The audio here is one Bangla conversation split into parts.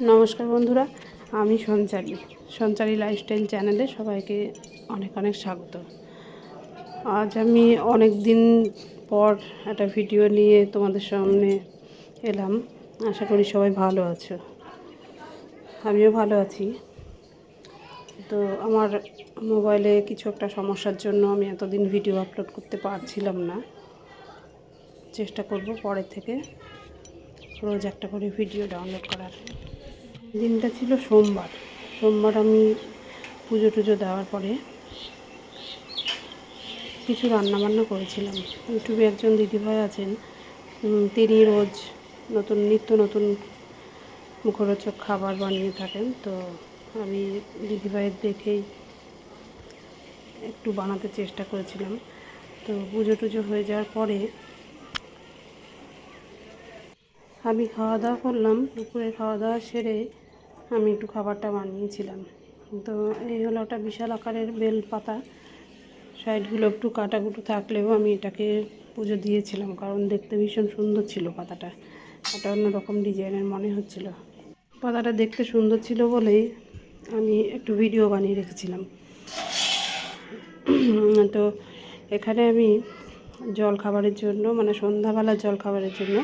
নমস্কার বন্ধুরা, আমি সঞ্চারী সঞ্চারী লাইফস্টাইল চ্যানেলে সবাইকে অনেক অনেক স্বাগত। আজ আমি অনেক দিন পর একটা ভিডিও নিয়ে তোমাদের সামনে এলাম, আশা করি সবাই ভালো আছো। আমিও ভালো আছি। তো আমার মোবাইলে কিছু একটা সমস্যার জন্য আমি এতদিন ভিডিও আপলোড করতে পারছিলাম না। চেষ্টা করব পরের থেকে রোজ একটা করে ভিডিও ডাউনলোড করার। দিনটা ছিল সোমবার। সোমবার আমি পুজো টুজো দেওয়ার পরে কিছু রান্নাবান্না করেছিলাম। ইউটিউবে একজন দিদিভাই আছেন তিনি রোজ নতুন, নিত্য নতুন মুখরোচক খাবার বানিয়ে থাকেন। তো আমি দিদিভাইয়ের দেখেই একটু বানাতে চেষ্টা করেছিলাম। তো পুজো টুজো হয়ে যাওয়ার পরে আমি খাওয়া দাওয়া করলাম। দুপুরে খাওয়া দাওয়া সেরে আমি একটু খাবারটা বানিয়েছিলাম। তো এই হলো একটা বিশাল আকারের বেল পাতা সাইডগুলো একটু কাটাকুটো থাকলেও আমি এটাকে পুজো দিয়েছিলাম, কারণ দেখতে ভীষণ সুন্দর ছিল পাতাটা। একটা অন্যরকম ডিজাইনের মনে হচ্ছিল। পাতাটা দেখতে সুন্দর ছিল বলেই আমি একটু ভিডিও বানিয়ে রেখেছিলাম। তো এখানে আমি জল খাবারের জন্য মানে সন্ধ্যাবেলার জল খাবারের জন্য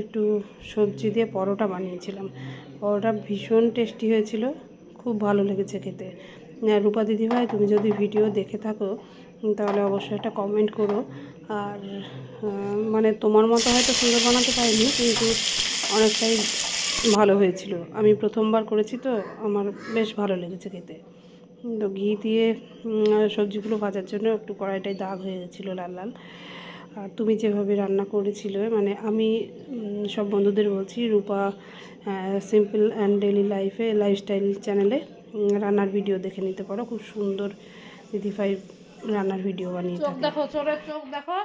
একটু সবজি দিয়ে পরোটা বানিয়েছিলাম। পরোটা ভীষণ টেস্টি হয়েছিল, খুব ভালো লেগেছে খেতে। রূপা দিদিভাই, তুমি যদি ভিডিও দেখে থাকো, তাহলে অবশ্যই একটা কমেন্ট করো। আর মানে তোমার মতো হয়তো সুন্দর বানাতে পারিনি, কিন্তু অনেকটাই ভালো হয়েছিল। আমি প্রথমবার করেছি তো, আমার বেশ ভালো লেগেছে খেতে। তো ঘি দিয়ে সবজিগুলো ভাজার জন্য একটু কড়াইটায় দাগ হয়ে গেছিল লাল লাল। আর তুমি যেভাবে রান্না করেছিলে মানে আমি সব বন্ধুদের বলছি রূপা সিম্পল অ্যান্ড ডেলি লাইফে লাইফস্টাইল চ্যানেলে রান্নার ভিডিও দেখে নিতে পারো। খুব সুন্দর দিদিভাই রান্নার ভিডিও বানিয়ে চোখ দেখো চোরের চোখ দেখো।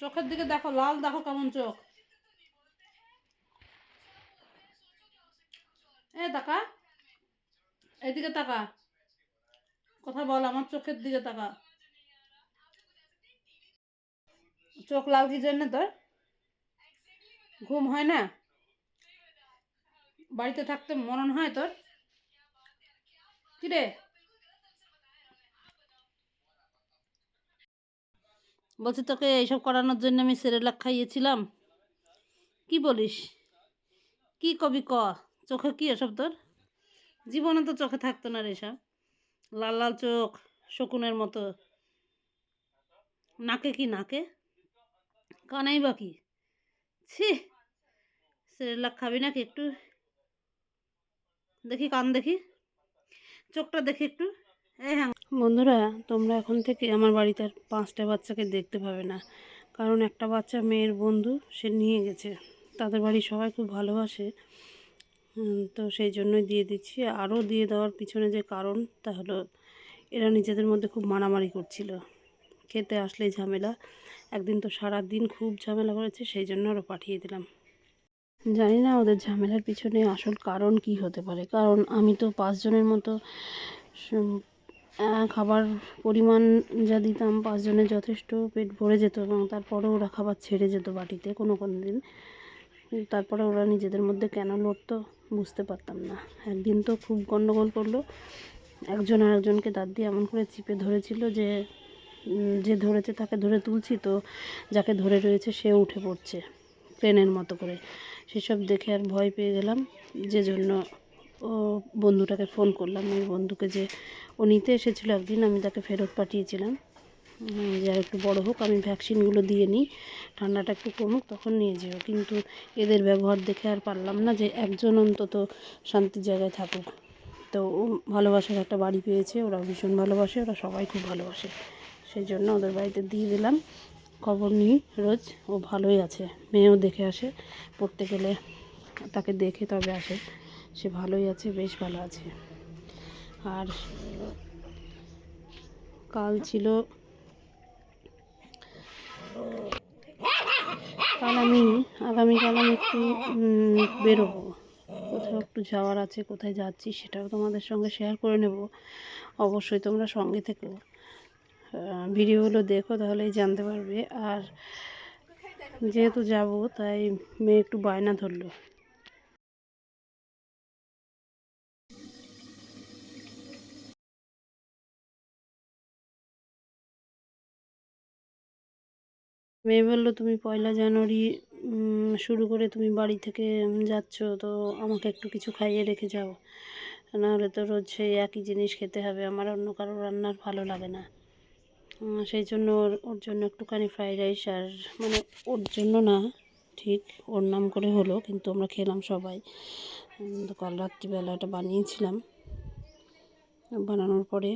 চোখের দিকে দেখো লাল দেখো কেমন চোখ। এ তাকা। এদিকে তাকা। কথা বল আমার চোখের দিকে তাকা। চোখ লাল কি জন্য তোর? ঘুম হয় না? বাড়িতে থাকতে মরণ হয় তোর? কিরে? বলছি তোকে এইসব করানোর জন্য আমি সেরেলাক খাইয়েছিলাম। কি বলিস? কি কবি ক? চোখে কি এসব তোর? জীবনে তো চোখে থাকতো না রে এসব। লাল লাল চোখ, শকুনের মতো। নাকে কি নাকে? কানাই বা কি ছি সেরেলাক খাবি নাকি একটু? দেখি কান দেখি, চোখটা দেখি একটু। এই হ্যাঁ। বন্ধুরা, তোমরা এখন থেকে আমার বাড়িতে আর পাঁচটা বাচ্চাকে দেখতে পাবে না। কারণ একটা বাচ্চা মেয়ের বন্ধু, সে নিয়ে গেছে। তাদের বাড়ি সবাই খুব ভালোবাসে। তো সেই জন্যই দিয়ে দিচ্ছি। আরও দিয়ে দেওয়ার পিছনে যে কারণ, তা হলো এরা নিজেদের মধ্যে খুব মারামারি করছিল। খেতে আসলেই ঝামেলা। একদিন তো সারা দিন খুব ঝামেলা করেছে, সেই জন্য আরও পাঠিয়ে দিলাম। জানি না ওদের ঝামেলার পিছনে আসল কারণ কি হতে পারে, কারণ আমি তো পাঁচজনের মতো খাবার পরিমাণ যা দিতাম পাঁচজনের যথেষ্ট পেট ভরে যেত এবং তারপরে ওরা খাবার ছেড়ে যেত বাটিতে কোনো কোনো দিন। তারপরে ওরা নিজেদের মধ্যে কেন লড়তো বুঝতে পারতাম না। একদিন তো খুব গণ্ডগোল করল, একজন আরেকজনকে দাঁত দিয়ে এমন করে চিপে ধরেছিল যে যে ধরেছে তাকে ধরে তুলছি তো যাকে ধরে রয়েছে সে উঠে পড়ছে ট্রেনের মতো করে। সেসব দেখে আর ভয় পেয়ে গেলাম যে জন্য ও বন্ধুটাকে ফোন করলাম। ওই বন্ধুকে যে ও নিতে এসেছিল একদিন, আমি তাকে ফেরত পাঠিয়েছিলাম। যে আর একটু বড়ো হোক, আমি ভ্যাকসিনগুলো দিয়ে নিই, ঠান্ডাটা একটু কমুক, তখন নিয়ে যেও। কিন্তু এদের ব্যবহার দেখে আর পারলাম না যে একজন অন্তত শান্তির জায়গায় থাকুক। তো ও ভালোবাসার একটা বাড়ি পেয়েছে ওরা ভীষণ ভালোবাসে, ওরা সবাই খুব ভালোবাসে। সেই জন্য ওদের বাড়িতে দিয়ে দিলাম। খবর নিই রোজ। ও ভালোই আছে মেয়েও দেখে আসে। পড়তে গেলে তাকে দেখে তবে আসে। সে ভালোই আছে বেশ ভালো আছে। আর কাল ছিল কাল আমি আগামীকাল আমি একটু বেরোবো। কোথাও একটু যাওয়ার আছে কোথায় যাচ্ছি সেটাও তোমাদের সঙ্গে শেয়ার করে নেব। অবশ্যই তোমরা সঙ্গে থেকো। আহ, ভিডিওগুলো দেখো, তাহলেই জানতে পারবে। আর যেহেতু যাব, তাই মেয়ে একটু বায়না ধরলো। মেয়ে বলল, তুমি পয়লা জানুয়ারি শুরু করে তুমি বাড়ি থেকে যাচ্ছ, তো আমাকে একটু কিছু খাইয়ে রেখে যাও। নাহলে তো রোজ সেই একই জিনিস খেতে হবে। আমার অন্য কারও রান্নার ভালো লাগে না। সেই জন্য ওর ওর জন্য একটুখানি ফ্রাইড রাইস আর মানে ওর জন্য না, ঠিক ওর নাম করে হলো, কিন্তু আমরা খেলাম সবাই। কাল রাত্রিবেলা এটা বানিয়েছিলাম, বানানোর পরে।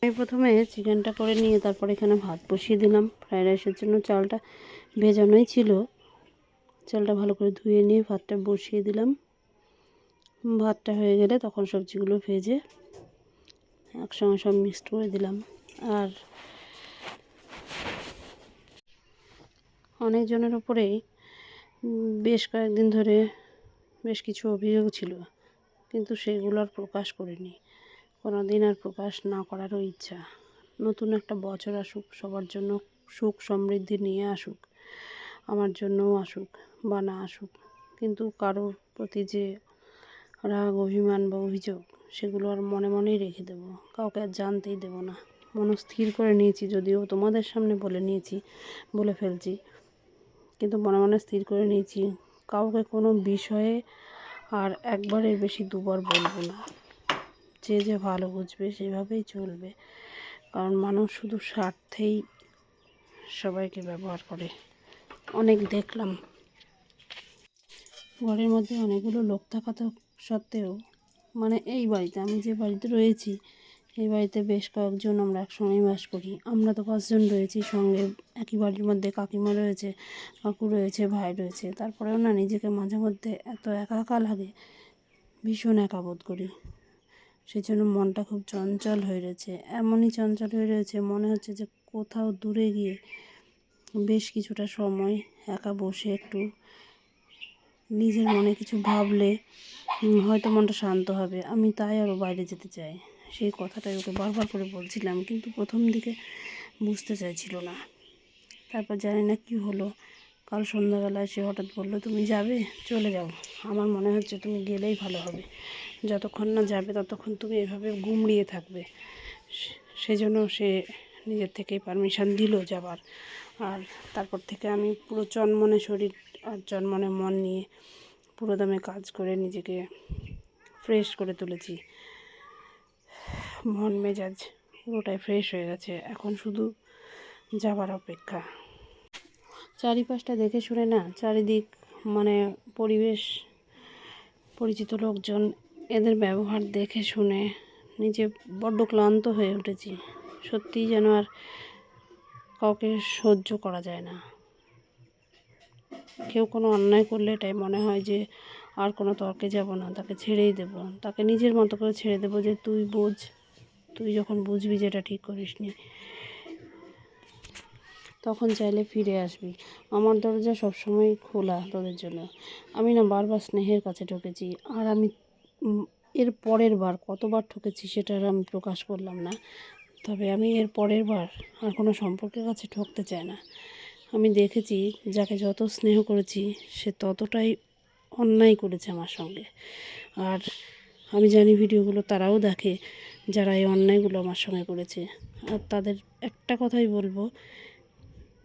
আমি প্রথমে চিকেনটা করে নিয়ে তারপর এখানে ভাত বসিয়ে দিলাম। ফ্রাইড রাইসের জন্য চালটা ভেজানোই ছিল। চালটা ভালো করে ধুয়ে নিয়ে ভাতটা বসিয়ে দিলাম। ভাতটা হয়ে গেলে তখন সবজিগুলো ভেজে একসঙ্গে সব মিক্সড করে দিলাম। আর অনেকজনের ওপরেই বেশ কয়েকদিন ধরে বেশ কিছু অভিযোগ ছিল, কিন্তু সেগুলো আর প্রকাশ করিনি। কোনো দিন আর প্রকাশ না করারও ইচ্ছা। নতুন একটা বছর আসুক, সবার জন্য সুখ সমৃদ্ধি নিয়ে আসুক, আমার জন্যও আসুক বা না আসুক, কিন্তু কারোর প্রতি যে রাগ, অভিমান বা অভিযোগ সেগুলো আর মনে মনেই রেখে দেবো। কাউকে আর জানতেই দেবো না। মনস্থির করে নিয়েছি, যদিও তোমাদের সামনে বলে নিয়েছি, বলে ফেলছি। কিন্তু মনে মনে স্থির করে নিয়েছি, কাউকে কোনো বিষয়ে আর একবারের বেশি দুবার বলব না। যে যে ভালো বুঝবে, সেভাবেই চলবে। কারণ মানুষ শুধু স্বার্থেই সবাইকে ব্যবহার করে। অনেক দেখলাম। ঘরের মধ্যে অনেকগুলো লোক থাকা সত্ত্বেও মানে এই বাড়িতে, আমি যে বাড়িতে রয়েছি, এই বাড়িতে বেশ কয়েকজন আমরা একসঙ্গেই বাস করি। আমরা তো পাঁচজন রয়েছি সঙ্গে, একই বাড়ির মধ্যে কাকিমা রয়েছে, কাকু রয়েছে, ভাই রয়েছে। তারপরেও না নিজেকে মাঝে মধ্যে এত একা একা লাগে, ভীষণ একা বোধ করি। সেই জন্য মনটা খুব চঞ্চল হয়ে রয়েছে। এমনই চঞ্চল হয়ে রয়েছে, মনে হচ্ছে যে কোথাও দূরে গিয়ে বেশ কিছুটা সময় একা বসে একটু নিজের মনে কিছু ভাবলে হয়তো মনটা শান্ত হবে। আমি তাই আরও বাইরে যেতে চাই। সেই কথাটাই ওকে বারবার করে বলছিলাম, কিন্তু প্রথম দিকে বুঝতে চাইছিল না। তারপর জানি না কি হলো। কাল সন্ধ্যাবেলায় সে হঠাৎ বলল, তুমি যাবে? চলে যাও। আমার মনে হচ্ছে তুমি গেলেই ভালো হবে। যতক্ষণ না যাবে, ততক্ষণ তুমি এভাবে গুমড়িয়ে থাকবে। সেজন্য সে নিজের থেকেই পারমিশন দিল যাবার। আর তারপর থেকে আমি পুরো চনমনে শরীর আর চনমনে মন নিয়ে পুরো দমে কাজ করে নিজেকে ফ্রেশ করে তুলেছি। মন মেজাজ পুরোটাই ফ্রেশ হয়ে গেছে। এখন শুধু যাবার অপেক্ষা। চারিপাশটা দেখে শুনে না চারিদিক মানে পরিবেশ, পরিচিত লোকজন এদের ব্যবহার দেখে শুনে নিজে বড্ড ক্লান্ত হয়ে উঠেছি। সত্যিই যেন আর কাউকে সহ্য করা যায় না। কেউ কোনো অন্যায় করলে এটাই মনে হয় যে আর কোনো তর্কে যাব না, তাকে ছেড়েই দেব। তাকে নিজের মতো করে ছেড়ে দেবো যে তুই বোঝ, তুই যখন বুঝবি যেটা ঠিক করিসনি তখন চাইলে ফিরে আসবি। আমার দরজা সবসময় খোলা তোদের জন্য। আমি না বারবার স্নেহের কাছে ঢুকেছি আর আমি এর পরের বার, কতবার ঠকেছি সেটা আর আমি প্রকাশ করলাম না। তবে আমি এর পরের বার আর কোনো সম্পর্কের কাছে ঠকতে চাই না। আমি দেখেছি, যাকে যত স্নেহ করেছি, সে ততটাই অন্যায় করেছে আমার সঙ্গে। আর আমি জানি ভিডিওগুলো তারাও দেখে, যারা এই অন্যায়গুলো আমার সঙ্গে করেছে। আর তাদের একটা কথাই বলব,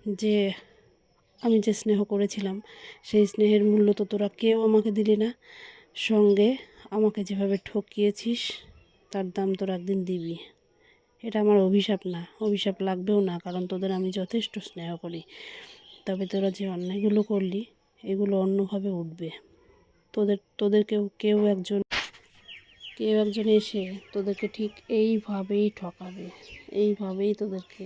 যে আমি যে স্নেহ করেছিলাম, সেই স্নেহের মূল্য তো তোরা কেউ আমাকে দিলি না। সঙ্গে আমাকে যেভাবে ঠকিয়েছিস, তার দাম তোর একদিন দিবি। এটা আমার অভিশাপ না, অভিশাপ লাগবেও না, কারণ তোদের আমি যথেষ্ট স্নেহ করি। তবে তোরা যে অন্যায়গুলো করলি, এগুলো অন্যভাবে উঠবে। তোদের তোদের কেউ কেউ একজন কেউ একজন এসে তোদেরকে ঠিক এইভাবেই ঠকাবে, এইভাবেই তোদেরকে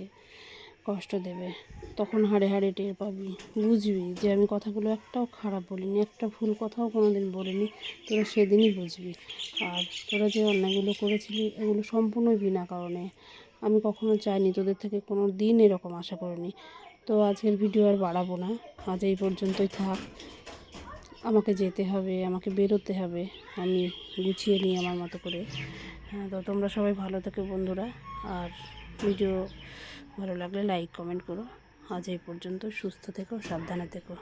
কষ্ট দেবে। তখন হাড়ে হাড়ে টের পাবি। বুঝবি যে আমি কথাগুলো একটাও খারাপ বলিনি, একটা ভুল কথাও কোনো দিন বলিনি। তোরা সেদিনই বুঝবি। আর তোরা যে অন্যায়গুলো করেছিলি, এগুলো সম্পূর্ণই বিনা কারণে। আমি কখনো চাইনি তোদের থেকে কোনো দিন এরকম আশা করিনি। তো আজকের ভিডিও আর বাড়াবো না। আজ এই পর্যন্তই থাক। আমাকে যেতে হবে, আমাকে বেরোতে হবে। আমি গুছিয়ে নিই আমার মতো করে। হ্যাঁ তো তোমরা সবাই ভালো থেকো বন্ধুরা। আর ভিডিও ভালো লাগলে লাইক কমেন্ট করো। আজ এই পর্যন্ত, সুস্থ থেকো, সাবধানে থেকো।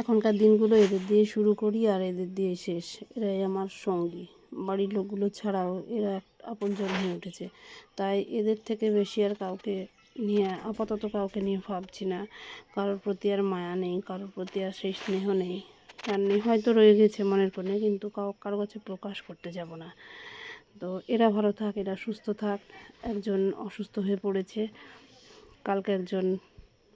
এখনকার দিনগুলো এদের দিয়ে শুরু করি আর এদের দিয়ে শেষ। এরাই আমার সঙ্গী। বাড়ির লোকগুলো ছাড়াও এরা আপনজন হয়ে উঠেছে। তাই এদের থেকে বেশি আর কাউকে নিয়ে, আপাতত কাউকে নিয়ে ভাবছি না। কারোর প্রতি আর মায়া নেই, কারোর প্রতি আর সেই স্নেহ নেই। তার নেই হয়তো রয়ে গেছে মনের কোণে, কিন্তু কাউ কারও কাছে প্রকাশ করতে যাব না। তো এরা ভালো থাক, এরা সুস্থ থাক। একজন অসুস্থ হয়ে পড়েছে। কালকে একজন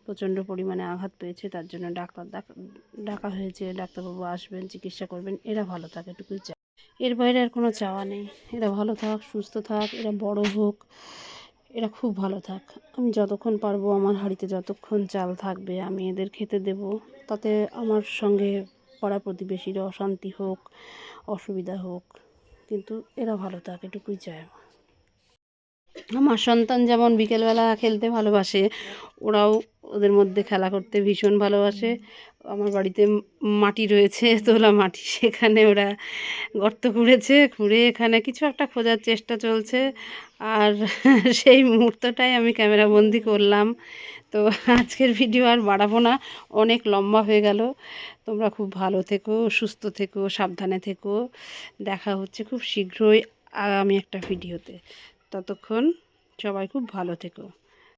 প্রচণ্ড পরিমাণে আঘাত পেয়েছে, তার জন্য ডাক্তার ডাক- হয়েছে। ডাক্তারবাবু আসবেন, চিকিৎসা করবেন, এরা ভালো থাক, এটুকুই চাই। এর বাইরে আর কোনো চাওয়া নেই। এরা ভালো থাক, সুস্থ থাক, এরা বড় হোক, এরা খুব ভালো থাক। আমি যতক্ষণ পারব আমার হাঁড়িতে যতক্ষণ চাল থাকবে, আমি এদের খেতে দেব। তাতে আমার সঙ্গে পাড়া প্রতিবেশীর অশান্তি হোক, অসুবিধা হোক। কিন্তু এরা ভালো থাক এটুকুই চাই আমার সন্তান যেমন বিকেলবেলা খেলতে ভালোবাসে, ওরাও ওদের মধ্যে খেলা করতে ভীষণ ভালোবাসে। আমার বাড়িতে মাটি রয়েছে, তোলা মাটি, সেখানে ওরা গর্ত খুঁড়েছে, খুঁড়ে এখানে কিছু একটা খোঁজার চেষ্টা চলছে। আর সেই মুহূর্তটাই আমি ক্যামেরাবন্দি করলাম। তো আজকের ভিডিও আর বাড়াবো না। অনেক লম্বা হয়ে গেল। তোমরা খুব ভালো থেকো, সুস্থ থেকো, সাবধানে থেকো। দেখা হচ্ছে খুব শীঘ্রই আগামী একটা ভিডিওতে ততক্ষণ সবাই খুব ভালো থেকো।